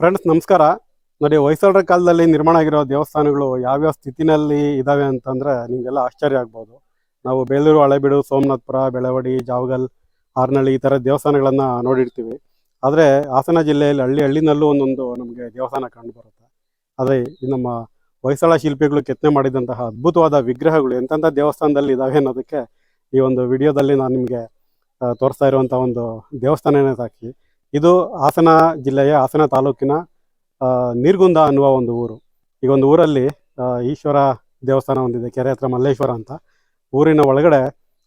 Friends ನಮಸ್ಕಾರ. ನೋಡಿ, ಹೊಯ್ಸಳರ ಕಾಲದಲ್ಲಿ ನಿರ್ಮಾಣ ಆಗಿರೋ ದೇವಸ್ಥಾನಗಳು ಯಾವ್ಯಾವ ಸ್ಥಿತಿನಲ್ಲಿ ಇದಾವೆ ಅಂತಂದ್ರೆ ನಿಮಗೆಲ್ಲ ಆಶ್ಚರ್ಯ ಆಗ್ಬೋದು. ನಾವು ಬೇಲೂರು, ಹಳೆಬೀಡು, ಸೋಮನಾಥಪುರ, ಬೆಳವಡಿ, ಜಾವಗಲ್, ಆರ್ನಳ್ಳಿ ಈ ಥರ ದೇವಸ್ಥಾನಗಳನ್ನು ನೋಡಿರ್ತೀವಿ. ಆದರೆ ಹಾಸನ ಜಿಲ್ಲೆಯಲ್ಲಿ ಹಳ್ಳಿ, ಹಳ್ಳಿನಲ್ಲೂ ಒಂದೊಂದು ನಮಗೆ ದೇವಸ್ಥಾನ ಕಂಡು ಬರುತ್ತೆ ಆದರೆ ನಮ್ಮ ಹೊಯ್ಸಳ ಶಿಲ್ಪಿಗಳು ಕೆತ್ತನೆ ಮಾಡಿದಂತಹ ಅದ್ಭುತವಾದ ವಿಗ್ರಹಗಳು ಎಂತೆಂಥ ದೇವಸ್ಥಾನದಲ್ಲಿ ಇದಾವೆ ಅನ್ನೋದಕ್ಕೆ ಈ ಒಂದು ವಿಡಿಯೋದಲ್ಲಿ ನಾನು ನಿಮಗೆ ತೋರಿಸ್ತಾ ಇರುವಂಥ ಒಂದು ದೇವಸ್ಥಾನನೇ ಸಾಕ್ಷಿ. ಇದು ಹಾಸನ ಜಿಲ್ಲೆಯ ಹಾಸನ ತಾಲೂಕಿನ ನೀರ್ಗುಂದ ಅನ್ನುವ ಒಂದು ಊರು. ಈಗ ಒಂದು ಊರಲ್ಲಿ ಈಶ್ವರ ದೇವಸ್ಥಾನ ಒಂದಿದೆ, ಕೆರೆ ಹತ್ರ ಮಲ್ಲೇಶ್ವರ ಅಂತ. ಊರಿನ ಒಳಗಡೆ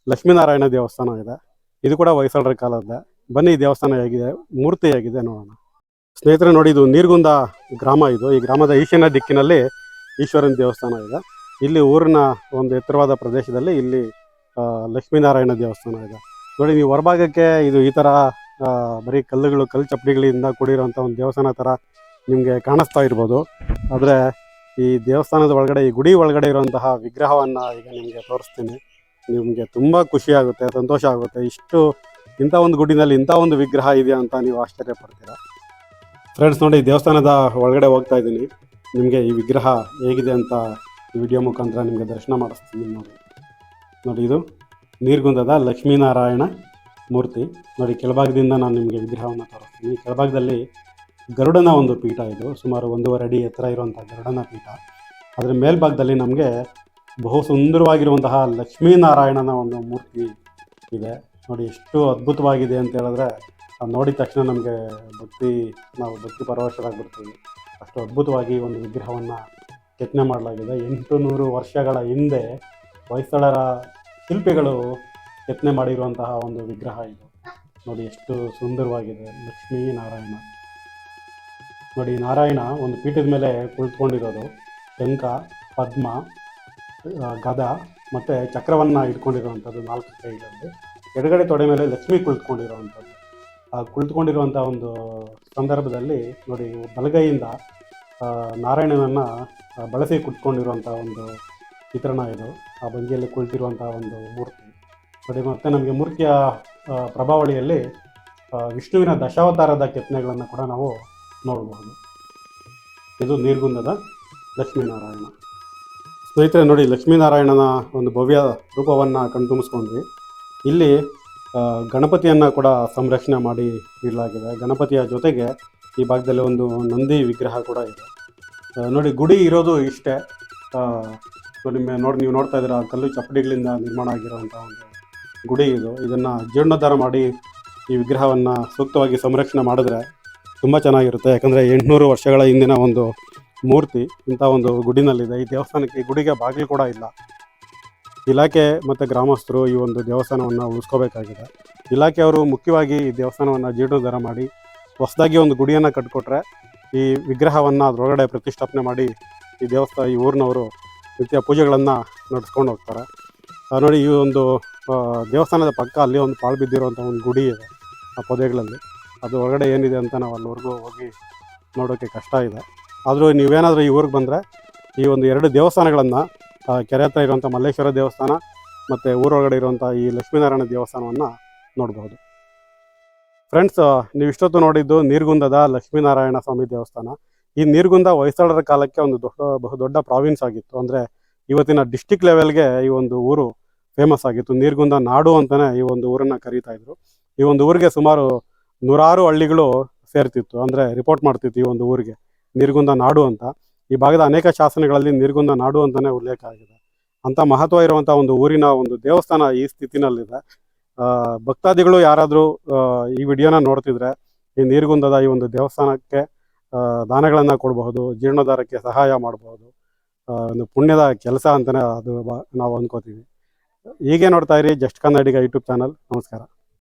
ಲಕ್ಷ್ಮೀನಾರಾಯಣ ದೇವಸ್ಥಾನ ಇದೆ. ಇದು ಕೂಡ ಹೊಯ್ಸಳರ ಕಾಲದ್ದೇ. ಬನ್ನಿ ದೇವಸ್ಥಾನ ಹೇಗಿದೆ, ಮೂರ್ತಿ ಹೇಗಿದೆ ನೋಡೋಣ. ಸ್ನೇಹಿತರೆ, ನೋಡಿ, ಇದು ನೀರ್ಗುಂದ ಗ್ರಾಮ ಇದು. ಈ ಗ್ರಾಮದ ಈಶಾನ್ಯ ದಿಕ್ಕಿನಲ್ಲಿ ಈಶ್ವರನ ದೇವಸ್ಥಾನ ಇದೆ. ಇಲ್ಲಿ ಊರಿನ ಒಂದು ಎತ್ತರವಾದ ಪ್ರದೇಶದಲ್ಲಿ ಇಲ್ಲಿ ಲಕ್ಷ್ಮೀನಾರಾಯಣ ದೇವಸ್ಥಾನ ಇದೆ. ನೋಡಿ, ನೀವು ಹೊರಭಾಗಕ್ಕೆ ಇದು ಈ ಥರ ಬರೀ ಕಲ್ಲುಗಳು, ಕಲ್ಲು ಚಪ್ಪಡಿಗಳಿಂದ ಕೂಡಿರುವಂಥ ಒಂದು ದೇವಸ್ಥಾನ ಥರ ನಿಮಗೆ ಕಾಣಿಸ್ತಾ ಇರ್ಬೋದು. ಆದರೆ ಈ ದೇವಸ್ಥಾನದ ಒಳಗಡೆ, ಈ ಗುಡಿ ಒಳಗಡೆ ಇರುವಂತಹ ವಿಗ್ರಹವನ್ನು ಈಗ ನಿಮಗೆ ತೋರಿಸ್ತೀನಿ. ನಿಮಗೆ ತುಂಬ ಖುಷಿಯಾಗುತ್ತೆ ಸಂತೋಷ ಆಗುತ್ತೆ. ಇಷ್ಟು ಇಂಥ ಒಂದು ಗುಡಿನಲ್ಲಿ ಇಂಥ ಒಂದು ವಿಗ್ರಹ ಇದೆ ಅಂತ ನೀವು ಆಶ್ಚರ್ಯ ಪಡ್ತೀರಾ? ಫ್ರೆಂಡ್ಸ್ ನೋಡಿ ದೇವಸ್ಥಾನದ ಒಳಗಡೆ ಹೋಗ್ತಾ ಇದ್ದೀನಿ. ನಿಮಗೆ ಈ ವಿಗ್ರಹ ಹೇಗಿದೆ ಅಂತ ಈ ವಿಡಿಯೋ ಮುಖಾಂತರ ನಿಮಗೆ ದರ್ಶನ ಮಾಡಿಸ್ತೀನಿ ನೋಡಿ. ನೋಡಿ ಇದು ನೀರ್ಗುಂದದ ಲಕ್ಷ್ಮೀನಾರಾಯಣ ಮೂರ್ತಿ. ನೋಡಿ, ಕೆಳಭಾಗದಿಂದ ನಾನು ನಿಮಗೆ ವಿಗ್ರಹವನ್ನು ತೋರಿಸ್ತೀನಿ. ಕೆಳಭಾಗದಲ್ಲಿ ಗರುಡನ ಒಂದು ಪೀಠ ಇದು. ಸುಮಾರು ಒಂದೂವರೆ ಅಡಿ ಎತ್ತರ ಇರುವಂಥ ಗರುಡನ ಪೀಠ. ಅದರ ಮೇಲ್ಭಾಗದಲ್ಲಿ ನಮಗೆ ಬಹು ಸುಂದರವಾಗಿರುವಂತಹ ಲಕ್ಷ್ಮೀನಾರಾಯಣನ ಒಂದು ಮೂರ್ತಿ ಇದೆ. ನೋಡಿ, ಎಷ್ಟು ಅದ್ಭುತವಾಗಿದೆ ಅಂತ ಹೇಳಿದ್ರೆ ನೋಡಿದ ತಕ್ಷಣ ನಮಗೆ ಭಕ್ತಿ, ನಾವು ಭಕ್ತಿ ಪರವಶರಾಗ್ಬಿಡ್ತೀವಿ. ಅಷ್ಟು ಅದ್ಭುತವಾಗಿ ಒಂದು ವಿಗ್ರಹವನ್ನು ಕೆತ್ತನೆ ಮಾಡಲಾಗಿದೆ. ಎಂಟು ನೂರು ವರ್ಷಗಳ ಹಿಂದೆ ಹೊಯ್ಸಳರ ಶಿಲ್ಪಿಗಳು ಕೆತ್ತನೆ ಮಾಡಿರುವಂತಹ ಒಂದು ವಿಗ್ರಹ ಇದು. ನೋಡಿ ಎಷ್ಟು ಸುಂದರವಾಗಿದೆ. ಲಕ್ಷ್ಮೀ ನಾರಾಯಣ. ನೋಡಿ, ನಾರಾಯಣ ಒಂದು ಪೀಠದ ಮೇಲೆ ಕುಳಿತುಕೊಂಡಿರೋದು. ಶಂಖ ಪದ್ಮ ಗದ ಮತ್ತು ಚಕ್ರವನ್ನು ಇಟ್ಕೊಂಡಿರುವಂಥದ್ದು ನಾಲ್ಕು ಕೈಗಳಲ್ಲಿ. ಎಡಗಡೆ ತೊಡೆ ಮೇಲೆ ಲಕ್ಷ್ಮಿ ಕುಳಿತುಕೊಂಡಿರುವಂಥದ್ದು. ಆ, ಕುಳಿತುಕೊಂಡಿರುವಂಥ ಒಂದು ಸಂದರ್ಭದಲ್ಲಿ ನೋಡಿ, ಬಲಗೈಯಿಂದ ನಾರಾಯಣನನ್ನು ಬಳಸಿ ಕುತ್ಕೊಂಡಿರುವಂಥ ಒಂದು ಚಿತ್ರಣ ಇದು. ಆ ಭಂಗಿಯಲ್ಲಿ ಕುಳಿತಿರುವಂಥ ಒಂದು ಮೂರ್ತಿ. ನೋಡಿ ಮತ್ತು ನಮಗೆ ಮೂರ್ತಿಯ ಪ್ರಭಾವಳಿಯಲ್ಲಿ ವಿಷ್ಣುವಿನ ದಶಾವತಾರದ ಕೆತ್ತನೆಗಳನ್ನು ಕೂಡ ನಾವು ನೋಡಬಹುದು ಇದು ನೀರ್ಗುಂದದ ಲಕ್ಷ್ಮೀನಾರಾಯಣ. ಸ್ನೇಹಿತರೆ, ನೋಡಿ, ಲಕ್ಷ್ಮೀನಾರಾಯಣನ ಒಂದು ಭವ್ಯ ರೂಪವನ್ನು ಕಣ್ತುಂಬಿಸ್ಕೊಂಡ್ವಿ ಇಲ್ಲಿ ಗಣಪತಿಯನ್ನು ಕೂಡ ಸಂರಕ್ಷಣೆ ಮಾಡಿ ಇಡಲಾಗಿದೆ. ಗಣಪತಿಯ ಜೊತೆಗೆ ಈ ಭಾಗದಲ್ಲಿ ಒಂದು ನಂದಿ ವಿಗ್ರಹ ಕೂಡ ಇದೆ. ನೋಡಿ, ಗುಡಿ ಇರೋದು ಇಷ್ಟೇ. ನೋಡಿ ನೋಡಿ, ನೀವು ನೋಡ್ತಾ ಇದ್ದೀರಾ, ಕಲ್ಲು ಚಪ್ಪಡಿಗಳಿಂದ ನಿರ್ಮಾಣ ಆಗಿರೋವಂಥ ಒಂದು ಗುಡಿ ಇದು ಇದನ್ನು ಜೀರ್ಣೋದ್ಧಾರ ಮಾಡಿ ಈ ವಿಗ್ರಹವನ್ನು ಸೂಕ್ತವಾಗಿ ಸಂರಕ್ಷಣೆ ಮಾಡಿದ್ರೆ ತುಂಬ ಚೆನ್ನಾಗಿರುತ್ತೆ. ಯಾಕಂದರೆ ಎಂಟುನೂರು ವರ್ಷಗಳ ಹಿಂದಿನ ಒಂದು ಮೂರ್ತಿ, ಇಂಥ ಒಂದು ಗುಡಿನಲ್ಲಿದೆ. ಈ ದೇವಸ್ಥಾನಕ್ಕೆ ಈ ಗುಡಿಗೆ ಬಾಗಿಲು ಕೂಡ ಇಲ್ಲ. ಇಲಾಖೆ ಮತ್ತು ಗ್ರಾಮಸ್ಥರು ಈ ಒಂದು ದೇವಸ್ಥಾನವನ್ನು ಉಳಿಸ್ಕೋಬೇಕಾಗಿದೆ. ಇಲಾಖೆಯವರು ಮುಖ್ಯವಾಗಿ ಈ ದೇವಸ್ಥಾನವನ್ನು ಜೀರ್ಣೋದ್ಧಾರ ಮಾಡಿ ಹೊಸದಾಗಿ ಒಂದು ಗುಡಿಯನ್ನು ಕಟ್ಟಿಕೊಟ್ರೆ ಈ ವಿಗ್ರಹವನ್ನು ಅದರೊಳಗಡೆ ಪ್ರತಿಷ್ಠಾಪನೆ ಮಾಡಿ ಈ ದೇವಸ್ಥಾನ ಈ ಊರಿನವರು ನಿತ್ಯ ಪೂಜೆಗಳನ್ನು ನಡೆಸ್ಕೊಂಡು ಹೋಗ್ತಾರೆ. ನೋಡಿ ಈ ಒಂದು ದೇವಸ್ಥಾನದ ಪಕ್ಕ ಅಲ್ಲಿ ಒಂದು ಪಾಳು ಬಿದ್ದಿರುವಂಥ ಒಂದು ಗುಡಿ ಇದೆ ಆ ಪೊದೆಗಳಲ್ಲಿ. ಅದು ಒಳಗಡೆ ಏನಿದೆ ಅಂತ ನಾವು ಅಲ್ಲಿವರೆಗೂ ಹೋಗಿ ನೋಡೋಕ್ಕೆ ಕಷ್ಟ ಇದೆ. ಆದರೂ ನೀವೇನಾದರೂ ಈ ಊರಿಗೆ ಬಂದರೆ ಈ ಒಂದು ಎರಡು ದೇವಸ್ಥಾನಗಳನ್ನು ಕೆರೆ ಹತ್ರ ಇರುವಂಥ ಮಲ್ಲೇಶ್ವರ ದೇವಸ್ಥಾನ ಮತ್ತು ಊರೊಳಗಡೆ ಇರುವಂಥ ಈ ಲಕ್ಷ್ಮೀನಾರಾಯಣ ದೇವಸ್ಥಾನವನ್ನು ನೋಡ್ಬೋದು. ಫ್ರೆಂಡ್ಸ್ ನೀವು ಇಷ್ಟೊತ್ತು ನೋಡಿದ್ದು ನೀರ್ಗುಂದದ ಲಕ್ಷ್ಮೀನಾರಾಯಣ ಸ್ವಾಮಿ ದೇವಸ್ಥಾನ. ಈ ನೀರ್ಗುಂದ ಹೊಯ್ಸಳರ ಕಾಲಕ್ಕೆ ಒಂದು ದೊಡ್ಡ, ಬಹು ದೊಡ್ಡ ಪ್ರಾವಿನ್ಸ್ ಆಗಿತ್ತು. ಅಂದರೆ ಇವತ್ತಿನ ಡಿಸ್ಟಿಕ್ ಲೆವೆಲ್ಗೆ ಈ ಒಂದು ಊರು ಫೇಮಸ್ ಆಗಿತ್ತು. ನೀರ್ಗುಂದ ನಾಡು ಅಂತಲೇ ಈ ಒಂದು ಊರನ್ನು ಕರೀತಾ ಇದ್ರು. ಈ ಒಂದು ಊರಿಗೆ ಸುಮಾರು ನೂರಾರು ಹಳ್ಳಿಗಳು ಸೇರ್ತಿತ್ತು. ಅಂದರೆ ರಿಪೋರ್ಟ್ ಮಾಡ್ತಿತ್ತು ಈ ಒಂದು ಊರಿಗೆ. ನೀರ್ಗುಂದ ನಾಡು ಅಂತ. ಈ ಭಾಗದ ಅನೇಕ ಶಾಸನಗಳಲ್ಲಿ ನೀರ್ಗುಂದ ನಾಡು ಅಂತಲೇ ಉಲ್ಲೇಖ ಆಗಿದೆ. ಅಂಥ ಮಹತ್ವ ಇರುವಂಥ ಒಂದು ಊರಿನ ಒಂದು ದೇವಸ್ಥಾನ ಈ ಸ್ಥಿತಿನಲ್ಲಿದೆ. ಭಕ್ತಾದಿಗಳು ಯಾರಾದರೂ ಈ ವಿಡಿಯೋನ ನೋಡ್ತಿದ್ರೆ ಈ ನೀರ್ಗುಂದದ ಈ ಒಂದು ದೇವಸ್ಥಾನಕ್ಕೆ ದಾನಗಳನ್ನು ಕೊಡಬಹುದು, ಜೀರ್ಣೋದ್ಧಾರಕ್ಕೆ ಸಹಾಯ ಮಾಡಬಹುದು. ಒಂದು ಪುಣ್ಯದ ಕೆಲಸ ಅಂತಲೇ ಅದು ನಾವು ಅಂದ್ಕೋತೀವಿ ಹೀಗೆ ನೋಡ್ತಾ ಇರಿ ಜಸ್ಟ್ ಕನ್ನಡಿಗ ಯೂಟ್ಯೂಬ್ ಚಾನಲ್. ನಮಸ್ಕಾರ.